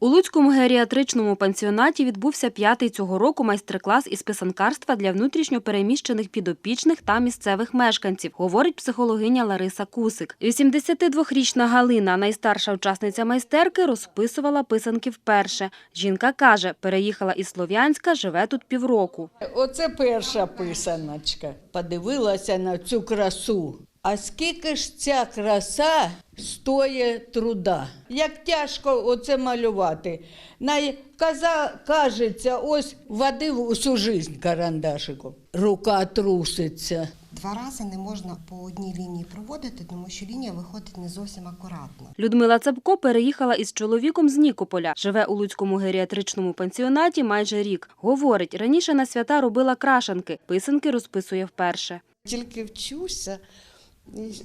У Луцькому геріатричному пансіонаті відбувся п'ятий цього року майстер-клас із писанкарства для внутрішньо переміщених підопічних та місцевих мешканців, говорить психологиня Лариса Кусик. 82-річна Галина, найстарша учасниця майстерки, розписувала писанки вперше. Жінка каже, переїхала із Слов'янська, живе тут півроку. Оце перша писаночка. Подивилася на цю красу. А скільки ж ця краса стоїть труда? Як тяжко оце малювати. Най каза, кажеться, ось водив усю жизнь карандашику. Рука труситься. Два рази не можна по одній лінії проводити, тому що лінія виходить не зовсім акуратно. Людмила Цапко переїхала із чоловіком з Нікополя. Живе у Луцькому геріатричному пансіонаті майже рік. Говорить, раніше на свята робила крашанки, писанки розписує вперше. тільки вчуся.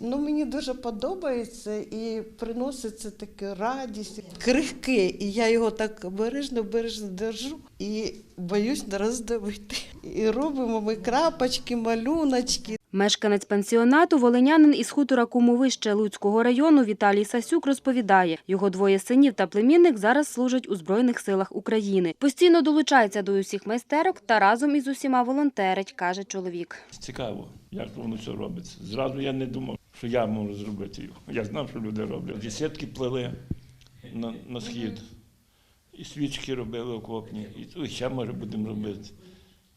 Ну, мені дуже подобається і приноситься таку радість. крихки. і я його так бережно, бережно держу і боюсь не роздавити. І робимо ми крапочки, малюночки. Мешканець пансіонату, волинянин із хутора Кумовище Луцького району Віталій Сасюк розповідає, його двоє синів та племінник зараз служать у Збройних силах України. Постійно долучається до усіх майстерок та разом із усіма волонтерить, каже чоловік. Цікаво, як воно все робиться. Зразу я не думав, що я можу зробити його. Я знав, що люди роблять. Десятки плели на, на схід, і свічки робили окопні, і ще може будемо робити.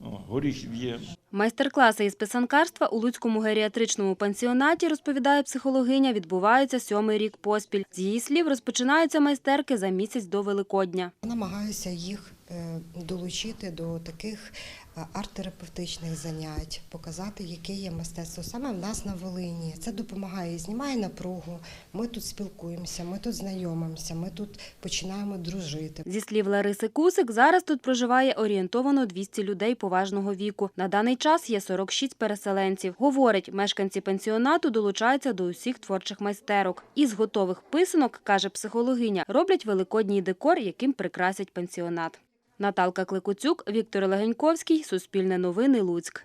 О, горіхів є. Майстер-класи із писанкарства у Луцькому геріатричному пансіонаті, розповідає психологиня, відбуваються сьомий рік поспіль. З її слів, розпочинаються майстерки за місяць до Великодня. Намагаюся їх е, долучити до таких е, арт-терапевтичних занять, показати, яке є мистецтво саме в нас на Волині. Це допомагає, знімає напругу. Ми тут спілкуємося, ми тут знайомимося, ми тут починаємо дружити. Зі слів Лариси Кусик, зараз тут проживає орієнтовано 200 людей поважного віку. На даний час є 46 переселенців. Говорить, мешканці пансіонату долучаються до усіх творчих майстерок. Із готових писанок, каже психологиня, роблять великодній декор, яким прикрасять пансіонат. Наталка Кликуцюк, Віктор Легеньковський, Суспільне новини, Луцьк.